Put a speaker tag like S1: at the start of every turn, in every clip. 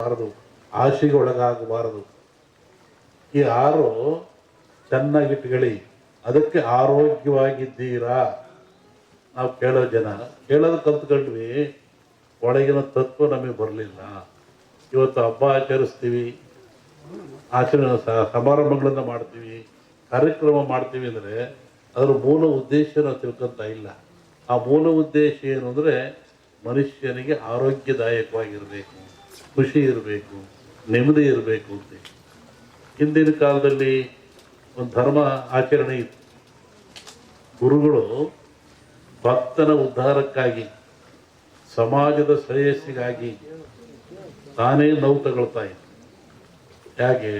S1: ಬಾರದು ಆಶೆಗೆ ಒಳಗಾಗಬಾರದು ಈ ಆರು ಚೆನ್ನಾಗಿಟ್ಕೊಳ್ಳಿ ಅದಕ್ಕೆ ಆರೋಗ್ಯವಾಗಿದ್ದೀರಾ? ನಾವು ಕೇಳೋ ಜನ, ಕೇಳೋದು ಕಲ್ತ್ಕೊಂಡ್ವಿ, ಒಳಗಿನ ತತ್ವ ನಮಗೆ ಬರಲಿಲ್ಲ. ಇವತ್ತು ಹಬ್ಬ ಆಚರಿಸ್ತೀವಿ, ಆಚರಣೆ ಸಮಾರಂಭಗಳನ್ನು ಮಾಡ್ತೀವಿ, ಕಾರ್ಯಕ್ರಮ ಮಾಡ್ತೀವಿ ಅಂದರೆ ಅದರ ಮೂಲ ಉದ್ದೇಶ ನಾವು ತಿಳ್ಕೊಂತ ಇಲ್ಲ. ಆ ಮೂಲ ಉದ್ದೇಶ ಏನು ಅಂದರೆ ಮನುಷ್ಯನಿಗೆ ಆರೋಗ್ಯದಾಯಕವಾಗಿರಬೇಕು. ಖುಷಿ ಇರಬೇಕು, ನೆಮ್ಮದಿ ಇರಬೇಕು ಅಂತ. ಹಿಂದಿನ ಕಾಲದಲ್ಲಿ ಒಂದು ಧರ್ಮ ಆಚರಣೆ ಇತ್ತು. ಗುರುಗಳು ಭಕ್ತನ ಉದ್ಧಾರಕ್ಕಾಗಿ, ಸಮಾಜದ ಶ್ರೇಯಸ್ಸಿಗಾಗಿ ತಾನೇ ನೋವು ತಗೊಳ್ತಾ ಇತ್ತು ಹೇಗೆ?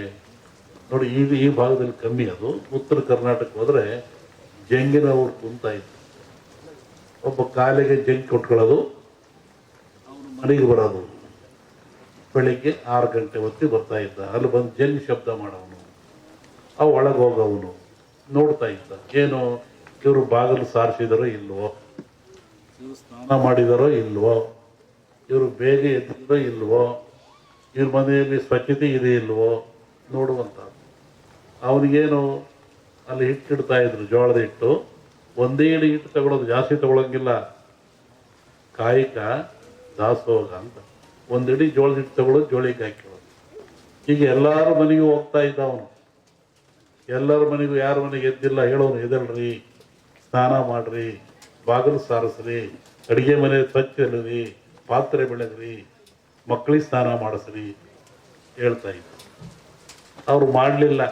S1: ನೋಡಿ, ಈ ಈ ಭಾಗದಲ್ಲಿ ಕಮ್ಮಿ ಅದು. ಉತ್ತರ ಕರ್ನಾಟಕ ಹೋದರೆ ಜಂಗಿನ ಊರು ಕುಂತಾ ಇತ್ತು ಒಬ್ಬ ಕಾಲಿಗೆ ಜಂಗ್ ಕೊಟ್ಕೊಳ್ಳೋದು ಮನೆಗೆ ಬರೋದು. ಬೆಳಿಗ್ಗೆ ಆರು ಗಂಟೆ ಹೊತ್ತಿಗೆ ಬರ್ತಾ ಇದ್ದ. ಅಲ್ಲಿ ಬಂದು ಜನ್ ಶಬ್ದ ಮಾಡೋನು ಆ ಒಳಗೆ ಹೋಗೋವನು. ನೋಡ್ತಾ ಇದ್ದ. ಏನು ಇವರು ಬಾಗಿಲು ಸಾರಿಸಿದಾರೋ ಇಲ್ವೋ? ಇವರು ಸ್ನಾನ ಮಾಡಿದಾರೋ ಇಲ್ವೋ? ಇವರು ಬೇಗ ಎದ್ದಿದ್ರೋ ಇಲ್ವೋ? ಇವ್ರ ಮನೆಯಲ್ಲಿ ಸ್ವಚ್ಛತೆ ಇದೆ ಇಲ್ವೋ? ನೋಡುವಂತ ಅವನಿಗೇನು ಅಲ್ಲಿ ಹಿಟ್ಟು ಇಡ್ತಾ ಇದ್ರು, ಜೋಳದ ಹಿಟ್ಟು. ಒಂದೇ ಹಿಟ್ಟು ತಗೊಳ್ಳೋದು ಜಾಸ್ತಿ ತಗೊಳಂಗಿಲ್ಲ. ಕಾಯಿಕ ದಾಸೋಗ ಅಂತ. ಒಂದಿಡಿ ಜೋಳದ ಹಿಟ್ಟು ತಗೊಳ್ಳೋದು ಜೋಳಿಗೆ ಹಾಕಿರೋದು ಈಗ ಎಲ್ಲಾರ ಮನೆಗೂ ಹೋಗ್ತಾ ಇದ್ದ ಅವನು. ಎಲ್ಲರ ಮನೆಗೂ ಯಾರ ಮನೆಗೆ ಎದ್ದಿಲ್ಲ, ಹೇಳೋನು ಎದಲ್ರಿ ಸ್ನಾನ ಮಾಡ್ರಿ, ಬಾಗಿಲು ಸಾರಿಸ್ರಿ, ಅಡುಗೆ ಮನೆ ಸ್ವಚ್ಛ ಇಲ್ಲರಿ ಪಾತ್ರೆ ಬೆಳೆದ್ರಿ ಮಕ್ಕಳಿಗೆ ಸ್ನಾನ ಮಾಡಿಸ್ರಿ, ಹೇಳ್ತಾ ಇದ್ದ. ಅವರು ಮಾಡಲಿಲ್ಲ.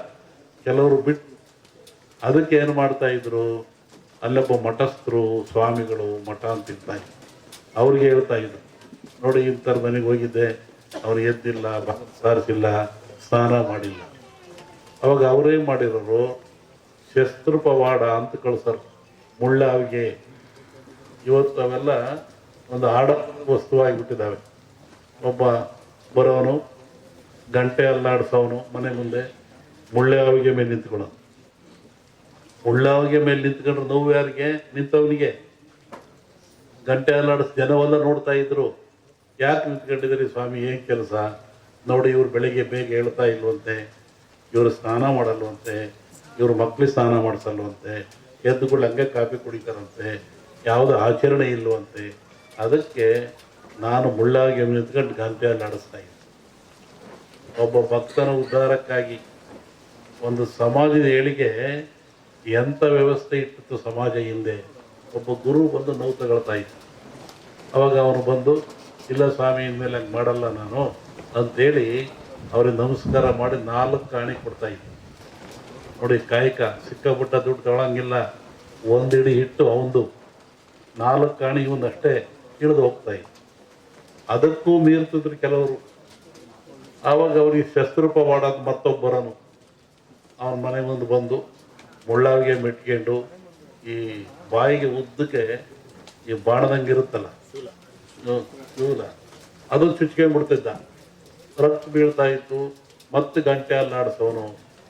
S1: ಕೆಲವರು ಬಿಟ್ಟು ಅದಕ್ಕೆ ಏನು ಮಾಡ್ತಾ ಇದ್ರು? ಅಲ್ಲೊಬ್ಬ ಮಠಸ್ಥರು, ಸ್ವಾಮಿಗಳು ಮಠ ಅಂತ ಇದ್ರು ಅವ್ರಿಗೆ ಹೇಳ್ತಾ ಇದ್ರು. ನೋಡಿ ಇಂಥರ ಮನೆಗೆ ಹೋಗಿದ್ದೆ. ಅವ್ರು ಎದ್ದಿಲ್ಲ ಸಾರಿಸಿಲ್ಲ ಸ್ನಾನ ಮಾಡಿಲ್ಲ. ಅವಾಗ ಅವರೇನು ಮಾಡಿರೋರು, ಶಸ್ತ್ರಪವಾಡ ಅಂತ ಕಳ್ಸರು. ಮುಳ್ಳಾವಿಗೆ ಇವತ್ತು ಅವೆಲ್ಲ ಒಂದು ಆಡ ವಸ್ತುವಾಗಿಬಿಟ್ಟಿದ್ದಾವೆ. ಒಬ್ಬ ಬರೋನು, ಗಂಟೆ ಅಲ್ಲಾಡ್ಸೋನು ಮನೆ ಮುಂದೆ ಮುಳ್ಳಾವಿಗೆ ಮೇಲೆ ನಿಂತ್ಕೊಳ್ಳೋನು. ಮುಳ್ಳಾವಿಗೆ ಮೇಲೆ ನಿಂತ್ಕೊಂಡ್ರೆ ನೋವು ಯಾರಿಗೆ? ನಿಂತವನಿಗೆ. ಗಂಟೆ ಅಲ್ಲಾಡಿಸ್ ಜನವೆಲ್ಲ ನೋಡ್ತಾ ಇದ್ರು. ಯಾಕೆ ನಿಂತ್ಕೊಂಡಿದ್ದೀರಿ ಸ್ವಾಮಿ? ಏನು ಕೆಲಸ? ನೋಡಿ, ಇವ್ರು ಬೆಳಿಗ್ಗೆ ಬೇಗ ಹೇಳ್ತಾ ಇಲ್ವಂತೆ, ಇವರು ಸ್ನಾನ ಮಾಡಲ್ವಂತೆ, ಇವರು ಮಕ್ಕಳಿಗೆ ಸ್ನಾನ ಮಾಡಿಸಲ್ವಂತೆ ಕೂಡ ಹಂಗೆ ಕಾಫಿ ಕುಡಿತಾರಂತೆ, ಯಾವುದು ಆಚರಣೆ ಇಲ್ಲವಂತೆ ಅದಕ್ಕೆ ನಾನು ಮುಳ್ಳಾಗಿ ನಿಂತ್ಕೊಂಡು ಗಾಂಧಿಯಲ್ಲಿ ಆಡಿಸ್ತಾ ಇದ್ದೆ. ಒಬ್ಬ ಭಕ್ತನ ಉದ್ಧಾರಕ್ಕಾಗಿ ಒಂದು ಸಮಾಜದ ಏಳಿಗೆ ಎಂಥ ವ್ಯವಸ್ಥೆ ಇಟ್ಟಿತ್ತು ಸಮಾಜ ಹಿಂದೆ? ಒಬ್ಬ ಗುರು ಬಂದು ನೋವು ತಗೊಳ್ತಾ ಇದ್ದ. ಅವಾಗ ಅವನು ಬಂದು ಇಲ್ಲ ಸ್ವಾಮಿ, ಇನ್ಮೇಲೆ ಹಂಗೆ ಮಾಡಲ್ಲ ನಾನು ಅಂತೇಳಿ ಅವ್ರಿಗೆ ನಮಸ್ಕಾರ ಮಾಡಿ ನಾಲ್ಕು ಕಾಣಿ ಕೊಡ್ತಾ ಇದ್ದೆ. ನೋಡಿ, ಕಾಯಕ ಸಿಕ್ಕಾಬಿಟ್ಟ ದುಡ್ಡು ತಗೊಳಂಗಿಲ್ಲ. ಒಂದಿಡಿ ಹಿಟ್ಟು ಅವಂದು. ನಾಲ್ಕು ಕಾಣಿ ಅಷ್ಟೇ ಇಳಿದು ಹೋಗ್ತಾ ಇದ್ದ. ಅದಕ್ಕೂ ಮೀರ್ತಿದ್ರು ಕೆಲವರು. ಆವಾಗ ಅವ್ರಿಗೆ ಶಸ್ತ್ರೂಪ ಮಾಡೋದು ಮತ್ತೊಬ್ಬರನು. ಅವನ ಮನೆ ಮುಂದೆ ಬಂದು ಮುಳ್ಳಾವಿಗೆ ಮೆಟ್ಕೊಂಡು ಈ ಬಾಯಿಗೆ ಉದ್ದಕ್ಕೆ ಈ ಬಾಣದಂಗೆ ಇರುತ್ತಲ್ಲ ಶೂಲ ಅದನ್ನು ಚುಚ್ಕೊಂಡ್ಬಿಡ್ತಿದ್ದ ರಕ್ತ ಬೀಳ್ತಾ ಇತ್ತು, ಮತ್ತೆ ಗಂಟೆ ಅಲ್ಲಾಡಿಸೋನು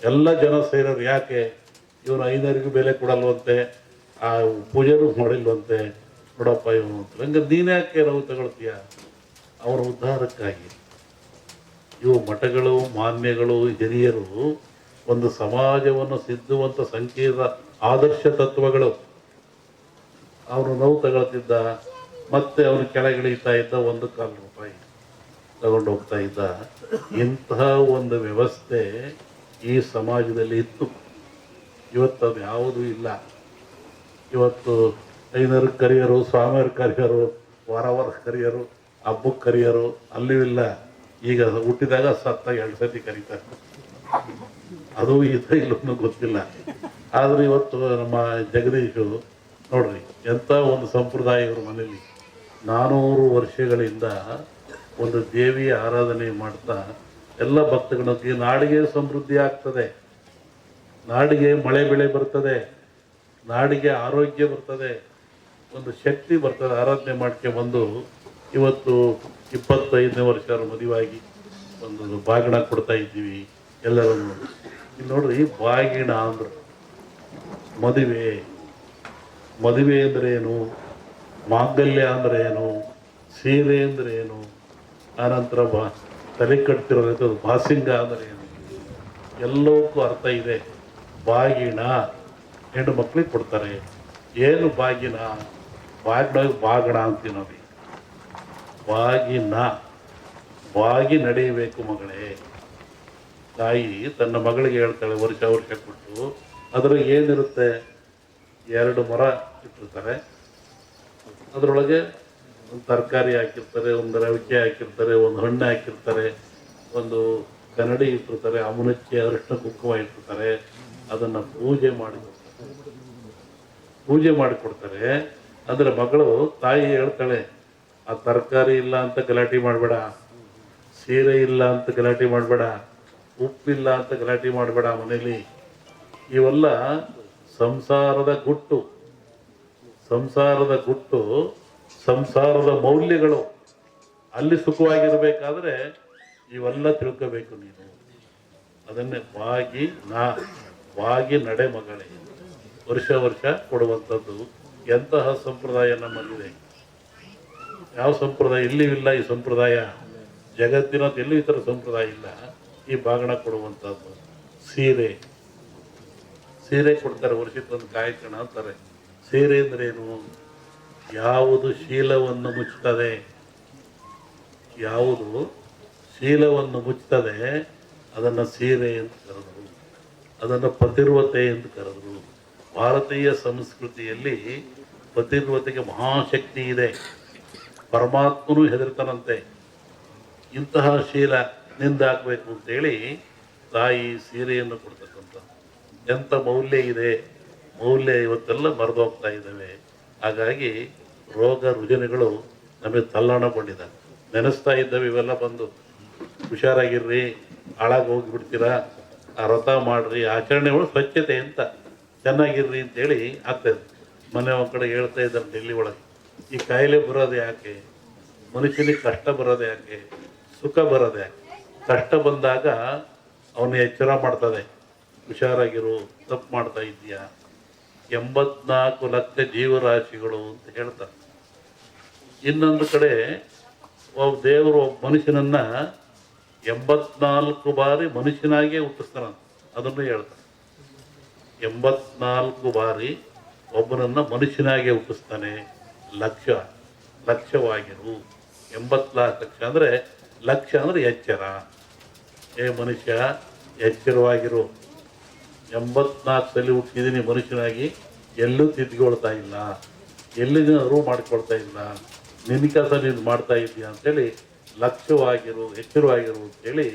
S1: ಎಲ್ಲ ಜನ ಸೇರೋರು ಯಾಕೆ? ಇವನು ಐನರಿಗೂ ಬೆಲೆ ಕೊಡಲ್ವಂತೆ, ಆ ಪೂಜೆನೂ ಮಾಡಿಲ್ವಂತೆ. ನೋಡಪ್ಪ ಇವನು ಅಂತ. ಹಂಗೆ ನೀನು ಯಾಕೆ ನಾವು ತಗೊಳ್ತೀಯ? ಅವರ ಉದ್ಧಾರಕ್ಕಾಗಿ. ಇವು ಮಠಗಳು, ಮಾನ್ಯಗಳು, ಹಿರಿಯರು ಒಂದು ಸಮಾಜವನ್ನು ಸಿದ್ಧುವಂಥ ಸಂಕೀರ್ಣ ಆದರ್ಶ ತತ್ವಗಳು. ಅವನು ನೋವು ತಗೊಳ್ತಿದ್ದ. ಮತ್ತೆ ಅವನು ಕೆಳಗಿಳಿತಾ ಇದ್ದ ಒಂದು ಕಾಲು ರೂಪಾಯಿ ತಗೊಂಡು ಹೋಗ್ತಾ ಇದ್ದ. ಇಂತಹ ಒಂದು ವ್ಯವಸ್ಥೆ ಈ ಸಮಾಜದಲ್ಲಿ ಇತ್ತು. ಇವತ್ತು ಅದು ಯಾವುದೂ ಇಲ್ಲ. ಇವತ್ತು ಐನರು ಕರಿಯರು, ಸ್ವಾಮಿಯರು ಕರಿಯರು ವಾರ ವಾರ ಕರಿಯರು, ಹಬ್ಬಕ್ಕೆ ಕರಿಯರು, ಅಲ್ಲೂ ಇಲ್ಲ. ಈಗ ಹುಟ್ಟಿದಾಗ ಸತ್ತ ಎರಡು ಸತಿ ಕರೀತಾರೆ. ಅದು ಇದು ಇಲ್ಲೂ ಗೊತ್ತಿಲ್ಲ. ಆದರೆ ಇವತ್ತು ನಮ್ಮ ಜಗದೀಶು ನೋಡ್ರಿ, ಎಂಥ ಒಂದು ಸಂಪ್ರದಾಯ ಇವ್ರ ಮನೇಲಿ. ನಾನೂರು ವರ್ಷಗಳಿಂದ ಒಂದು ದೇವಿಯ ಆರಾಧನೆ ಮಾಡ್ತಾ ಎಲ್ಲ ಭಕ್ತಗಳಿಗೆ ನಾಡಿಗೆ ಸಮೃದ್ಧಿ ಆಗ್ತದೆ. ನಾಡಿಗೆ ಮಳೆ ಬೆಳೆ ಬರ್ತದೆ. ನಾಡಿಗೆ ಆರೋಗ್ಯ ಬರ್ತದೆ. ಒಂದು ಶಕ್ತಿ ಬರ್ತದೆ. ಆರಾಧನೆ ಮಾಡ್ಕೆ ಬಂದು ಇವತ್ತು ಇಪ್ಪತ್ತೈದನೇ ವರ್ಷ ಮದುವಾಗಿ ಒಂದು ಬಾಗಿಣ ಕೊಡ್ತಾ ಇದ್ದೀವಿ ಎಲ್ಲರನ್ನು. ಇಲ್ಲಿ ನೋಡ್ರಿ ಬಾಗಿಣ ಅಂದರು. ಮದುವೆ. ಮದುವೆ ಅಂದ್ರೆ ಮಾಂಗಲ್ಯ ಅಂದ್ರೆ ಏನು? ಸೀರೆ ಅಂದ್ರೆ ಏನು? ಆನಂತರ ಬಾ, ತಲೆ ಕಟ್ತಿರೋದು ಬಾಸಿಂಗ ಅಂದರೆ ಏನು? ಎಲ್ಲವಕ್ಕೂ ಅರ್ಥ ಇದೆ. ಬಾಗಿಣ ಹೆಣ್ಣು ಮಕ್ಕಳಿಗೆ ಕೊಡ್ತಾರೆ. ಏನು ಬಾಗಿನ ಬಾಗಿನ ಬಾಗಣ ಅಂತೀವಿ ನಾವು. ಬಾಗಿನ ಬಾಗಿ ನಡೆಯಬೇಕು ಮಗಳೇ. ತಾಯಿ ತನ್ನ ಮಗಳಿಗೆ ಹೇಳ್ತಾಳೆ, ವರ್ಷ ವರ್ಷ ಕೊಟ್ಟು. ಅದ್ರಾಗ ಏನಿರುತ್ತೆ? ಎರಡು ಮರ ಇಟ್ಟಿರ್ತಾರೆ. ಅದರೊಳಗೆ ಒಂದು ತರಕಾರಿ ಹಾಕಿರ್ತಾರೆ, ಒಂದು ರವಿಕೆ ಹಾಕಿರ್ತಾರೆ, ಒಂದು ಹಣ್ಣು ಹಾಕಿರ್ತಾರೆ, ಒಂದು ಕನ್ನಡಿ ಇಟ್ಟಿರ್ತಾರೆ ಅಮುನಕ್ಕೆ ಅರಿಶಿನ ಕುಂಕುಮ ಇಟ್ಟಿರ್ತಾರೆ, ಅದನ್ನು ಪೂಜೆ ಮಾಡಿ ಪೂಜೆ ಮಾಡಿಕೊಡ್ತಾರೆ. ಅದರ ಮಗಳು ತಾಯಿ ಹೇಳ್ತಾಳೆ, ಆ ತರಕಾರಿ ಇಲ್ಲ ಅಂತ ಗಲಾಟೆ ಮಾಡಬೇಡ, ಸೀರೆ ಇಲ್ಲ ಅಂತ ಗಲಾಟೆ ಮಾಡಬೇಡ, ಉಪ್ಪಿಲ್ಲ ಅಂತ ಗಲಾಟೆ ಮಾಡಬೇಡ ಮನೇಲಿ. ಇವೆಲ್ಲ ಸಂಸಾರದ ಗುಟ್ಟು. ಸಂಸಾರದ ಗುಟ್ಟು ಸಂಸಾರದ ಮೌಲ್ಯಗಳು ಅಲ್ಲಿ ಸುಖವಾಗಿರಬೇಕಾದ್ರೆ ಇವೆಲ್ಲ ತಿಳ್ಕೋಬೇಕು ನೀನು. ಅದನ್ನೇ ಬಾಗಿ ನಾ, ಬಾಗಿ ನಡೆ ಮಗಳೇ. ವರ್ಷ ವರ್ಷ ಕೊಡುವಂಥದ್ದು ಎಂತಹ ಸಂಪ್ರದಾಯ ನಮ್ಮಲ್ಲಿದೆ? ಯಾವ ಸಂಪ್ರದಾಯ? ಇಲ್ಲಿಯೂ ಇಲ್ಲ ಈ ಸಂಪ್ರದಾಯ. ಜಗತ್ತಿನ ಎಲ್ಲೂ ಈ ಥರ ಸಂಪ್ರದಾಯ ಇಲ್ಲ. ಈ ಬಾಗಣ ಕೊಡುವಂಥದ್ದು. ಸೀರೆ. ಸೀರೆ ಕೊಡ್ತಾರೆ ವರ್ಷಕ್ಕೊಂದು ಕಾಯಕಣ ಅಂತಾರೆ. ಸೀರೆ ಅಂದ್ರೇನು? ಯಾವುದು ಶೀಲವನ್ನು ಮುಚ್ಚುತ್ತದೆ? ಯಾವುದು ಶೀಲವನ್ನು ಮುಚ್ಚುತ್ತದೆ? ಅದನ್ನು ಸೀರೆ ಅಂತ ಕರೆದರು. ಅದನ್ನು ಪತಿರ್ವತೆ ಎಂದು ಕರೆದರು. ಭಾರತೀಯ ಸಂಸ್ಕೃತಿಯಲ್ಲಿ ಪತಿರ್ವತೆಗೆ ಮಹಾಶಕ್ತಿ ಇದೆ. ಪರಮಾತ್ಮನೂ ಹೆದರ್ತಾನಂತೆ. ಇಂತಹ ಶೀಲ ನಿಂದಾಕಬೇಕು ಅಂತೇಳಿ ತಾಯಿ ಸೀರೆಯನ್ನು ಕೊಡ್ತಕ್ಕಂಥ ಎಂಥ ಮೌಲ್ಯ ಇದೆ? ಮೌಲ್ಯ ಇವತ್ತೆಲ್ಲ ಮರೆದೋಗ್ತಾ ಇದ್ದಾವೆ. ಹಾಗಾಗಿ ರೋಗ ರುಜಿನಗಳು ನಮಗೆ ತಲ್ಲಣಗೊಂಡಿದ್ದಾವೆ ನೆನೆಸ್ತಾ ಇದ್ದಾವೆ, ಇವೆಲ್ಲ ಬಂದು. ಹುಷಾರಾಗಿರ್ರಿ, ಹಾಳಾಗಿ ಹೋಗಿಬಿಡ್ತೀರಾ, ಆ ವ್ರತ ಮಾಡ್ರಿ, ಆಚರಣೆಗಳು ಸ್ವಚ್ಛತೆ ಅಂತ. ಚೆನ್ನಾಗಿರ್ರಿ ಅಂತೇಳಿ ಆಗ್ತಾಯಿದೆ ಮನೆ ಒಂದು ಕಡೆ ಹೇಳ್ತಾ ಇದ್ದಾರೆ ಡೆಲ್ಲಿ ಒಳಗೆ. ಈ ಕಾಯಿಲೆ ಬರೋದು ಯಾಕೆ? ಮನುಷ್ಯನಿಗೆ ಕಷ್ಟ ಬರೋದು ಯಾಕೆ? ಸುಖ ಬರೋದು ಯಾಕೆ? ಕಷ್ಟ ಬಂದಾಗ ಅವನು ಎಚ್ಚರ ಮಾಡ್ತದೆ. ಹುಷಾರಾಗಿರು, ತಪ್ಪು ಮಾಡ್ತಾ ಇದೀಯಾ ಎಂಬತ್ನಾಲ್ಕು ಲಕ್ಷ ಜೀವರಾಶಿಗಳು ಅಂತ ಹೇಳ್ತಾರೆ. ಇನ್ನೊಂದು ಕಡೆ ಒಬ್ಬ ದೇವರು ಒಬ್ಬ ಮನುಷ್ಯನನ್ನ ಎಂಬತ್ನಾಲ್ಕು ಬಾರಿ ಮನುಷ್ಯನಾಗೇ ಹುಟ್ಟಿಸ್ತಾನಂತ ಅದನ್ನು ಹೇಳ್ತಾರೆ. ಎಂಬತ್ನಾಲ್ಕು ಬಾರಿ ಒಬ್ಬನನ್ನು ಮನುಷ್ಯನಾಗೆ ಹುಟ್ಟಿಸ್ತಾನೆ. ಲಕ್ಷ, ಲಕ್ಷವಾಗಿರು. ಎಂಬತ್ನಾಲ್ಕು ಲಕ್ಷ ಅಂದರೆ ಲಕ್ಷ ಅಂದರೆ ಎಚ್ಚರ. ಏ ಮನುಷ್ಯ, ಎಚ್ಚರವಾಗಿರು. ಎಂಬತ್ನಾಲ್ಕು ಸಲ ಹುಟ್ಟಿದ್ದೀನಿ ಮನುಷ್ಯನಾಗಿ, ಎಲ್ಲೂ ತಿದ್ದುಕೊಳ್ತಾ ಇಲ್ಲ. ಎಲ್ಲಿನ ಅರಿವು ಮಾಡ್ಕೊಳ್ತಾ ಇಲ್ಲ? ನಿನ್ನ ಕೆಲಸ ನೀನು ಮಾಡ್ತಾ ಇದೀಯ ಅಂತೇಳಿ ಲಕ್ಷ್ಯವಾಗಿರು, ಎಚ್ಚರವಾಗಿರು ಅಂತೇಳಿ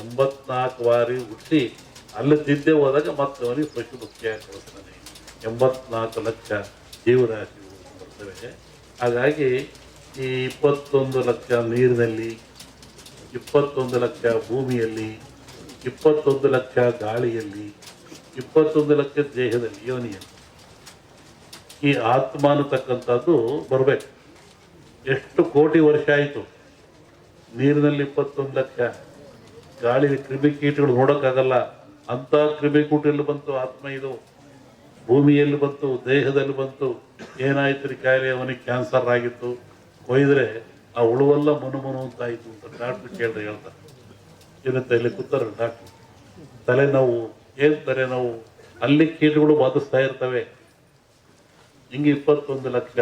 S1: ಎಂಬತ್ನಾಲ್ಕು ಬಾರಿ ಹುಟ್ಟಿ ಅಲ್ಲಿ ತಿದ್ದೆ ಹೋದಾಗ ಮತ್ತೆ ಅವನಿಗೆ ಪಶು ಮುಖ್ಯ ಕೊಡ್ತಾನೆ ಎಂಬತ್ನಾಲ್ಕು ಲಕ್ಷ ಜೀವರಾಶಿಗಳು ಬರ್ತವೆ. ಹಾಗಾಗಿ ಈ ಇಪ್ಪತ್ತೊಂದು ಲಕ್ಷ ನೀರಿನಲ್ಲಿ, ಇಪ್ಪತ್ತೊಂದು ಲಕ್ಷ ಭೂಮಿಯಲ್ಲಿ, ಇಪ್ಪತ್ತೊಂದು ಲಕ್ಷ ಗಾಳಿಯಲ್ಲಿ ಇಪ್ಪತ್ತೊಂದು ಲಕ್ಷ ದೇಹದಲ್ಲಿ ಯೋನಿಯಲ್ಲಿ ಈ ಆತ್ಮ ಅನ್ನತಕ್ಕಂಥದ್ದು ಬರಬೇಕು. ಎಷ್ಟು ಕೋಟಿ ವರ್ಷ ಆಯಿತು? ನೀರಿನಲ್ಲಿ ಇಪ್ಪತ್ತೊಂದು ಲಕ್ಷ. ಗಾಳಿ ಕ್ರಿಮಿಕೀಟಗಳು ನೋಡೋಕ್ಕಾಗಲ್ಲ. ಅಂಥ ಕ್ರಿಮಿಕೂಟಲ್ಲಿ ಬಂತು, ಆತ್ಮ ಇದು. ಭೂಮಿಯಲ್ಲಿ ಬಂತು, ದೇಹದಲ್ಲಿ ಬಂತು. ಏನಾಯ್ತು ರೀ ಕಾಯಿಲೆ? ಅವನಿಗೆ ಕ್ಯಾನ್ಸರ್ ಆಗಿತ್ತು. ಕೊಯ್ದರೆ ಆ ಉಳುವೆಲ್ಲ ಮನು ಮನು ಅಂತ ಆಯಿತು ಅಂತ ಡಾಕ್ಟ್ರು ಕೇಳಿದ್ರೆ ಹೇಳ್ತಾರೆ. ಏನಂತ ಇಲ್ಲಿ ಕೂತಾರೆ ಡಾಕ್ಟ್ರು. ತಲೆನೋವು ಏನು ನಾವು ಅಲ್ಲಿ ಕೀಟಗಳು ಬಾಧಿಸ್ತಾ ಇರ್ತವೆ. ಹಿಂಗೆ ಇಪ್ಪತ್ತೊಂದು ಲಕ್ಷ.